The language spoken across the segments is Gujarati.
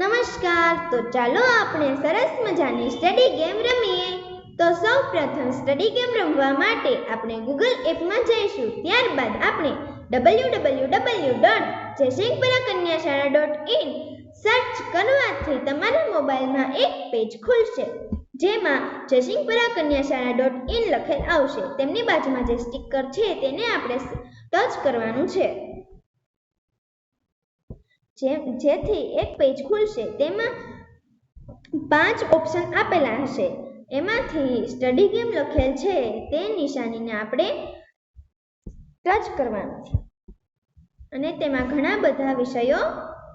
નમસ્કાર. તો ચાલો આપણે સરસ મજાની સ્ટડી ગેમ રમીએ. તો સૌ પ્રથમ સ્ટડી ગેમ રમવા માટે આપણે ગૂગલ એપમાં જઈશું. ત્યારબાદ આપણે W W W dot Jaysinghpura Kanyashala dot in search કરવાથી તમારા મોબાઈલમાં એક પેજ ખુલશે, જેમાં જયસિંહપુરા કન્યાશાળા ડોટ ઇન લખેલ આવશે. તેમની બાજુમાં જે સ્ટીકર છે તેને આપણે ટચ કરવાનું છે. જેથી એક પેજ ખુલશે, તેમાં પાંચ ઓપ્શન આપેલા હશે. એમાંથી સ્ટડી ગેમ લખેલ છે, તે નિશાનીને આપણે ટચ કરવાનું છે. અને તેમાં ઘણા બધા વિષયો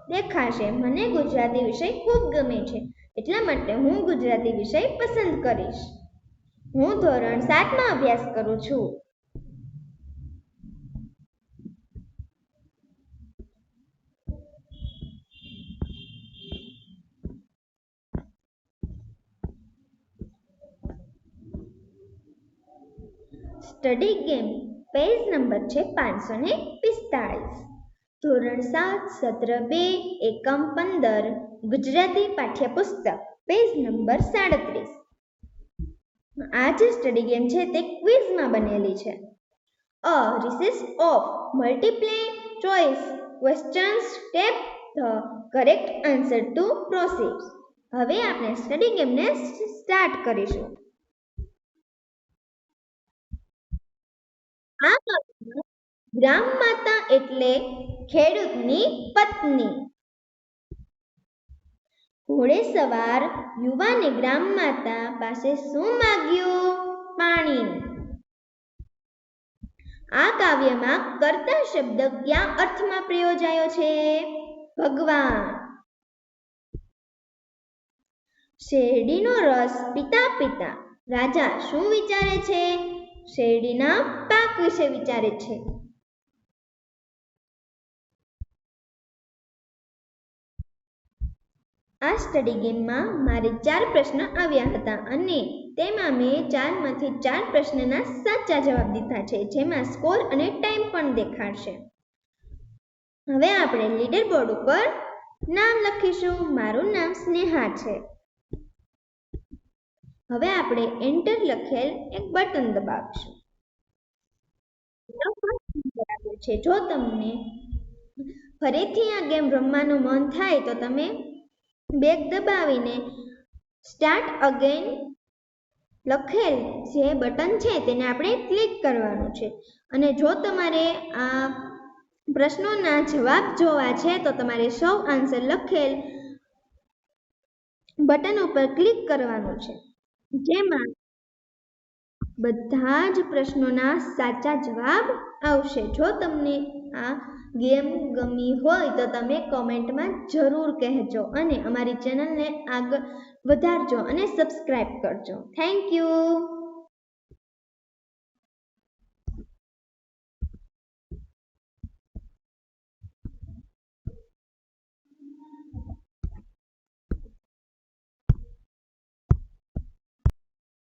દેખાશે. મને ગુજરાતી વિષય ખૂબ ગમે છે, એટલા માટે હું ગુજરાતી વિષય પસંદ કરીશ. હું ધોરણ સાતમાં અભ્યાસ કરું છું. સ્ટડી ગેમ પેજ નંબર છે પાંચસો ને પિસ્તાળીસ. ધોરણ સાત, સત્ર બે, એકમ પંદર, ગુજરાતી પાઠ્યપુસ્તક, પેજ નંબર સાડત્રીસ. આ જે સ્ટડી ગેમ છે તે ક્વિઝમાં બનેલી છે. A series of multiple choice questions step the correct answer to proceed હવે આપણે સ્ટડી ગેમને સ્ટાર્ટ કરીશું. આ વાક્યમાં ગ્રામ માતા એટલે ખેડૂતની પત્ની. ઘોડે સવાર યુવાને ગ્રામ માતા પાસે શું માગ્યું? પાણી. આ કાવ્યમાં કર્તા શબ્દ કયા અર્થમાં પ્રયોજાયો છે? ભગવાન. શેરડીનો રસ પીતા પીતા રાજા શું વિચારે છે? શેરડીના પાક વિશે વિચારે છે. આ સ્ટડી ગેમમાં મારે ચાર પ્રશ્ન આવ્યા હતા અને તેમાં મેં ચારમાંથી ચાર પ્રશ્નના સાચા જવાબ દીધા છે, જેમાં સ્કોર અને ટાઈમ પણ દેખાડશે. હવે આપણે લીડર બોર્ડ ઉપર નામ લખીશું. મારું નામ સ્નેહા છે. હવે આપણે એન્ટર લખેલ એક બટન દબાવીશું. છે. જો તમને ફરીથી આ ગેમ રમવાનું મન થાય તો તમે બેગ દબાવીને સ્ટાર્ટ અગેન લખેલ જે બટન છે તેને આપણે ક્લિક કરવાનું છે. અને જો તમારે આ પ્રશ્નોના જવાબ જોવા છે તો તમારે સૌ આન્સર લખેલ બટન ઉપર ક્લિક કરવાનું છે. જેમાં બધા જ પ્રશ્નોના સાચા જવાબ આવશે. જો તમને આ ગેમ ગમી હોય તો તમે કોમેન્ટમાં જરૂર કહેજો અને અમારી ચેનલને આગળ વધારજો અને સબસ્ક્રાઈબ કરજો. Thank you.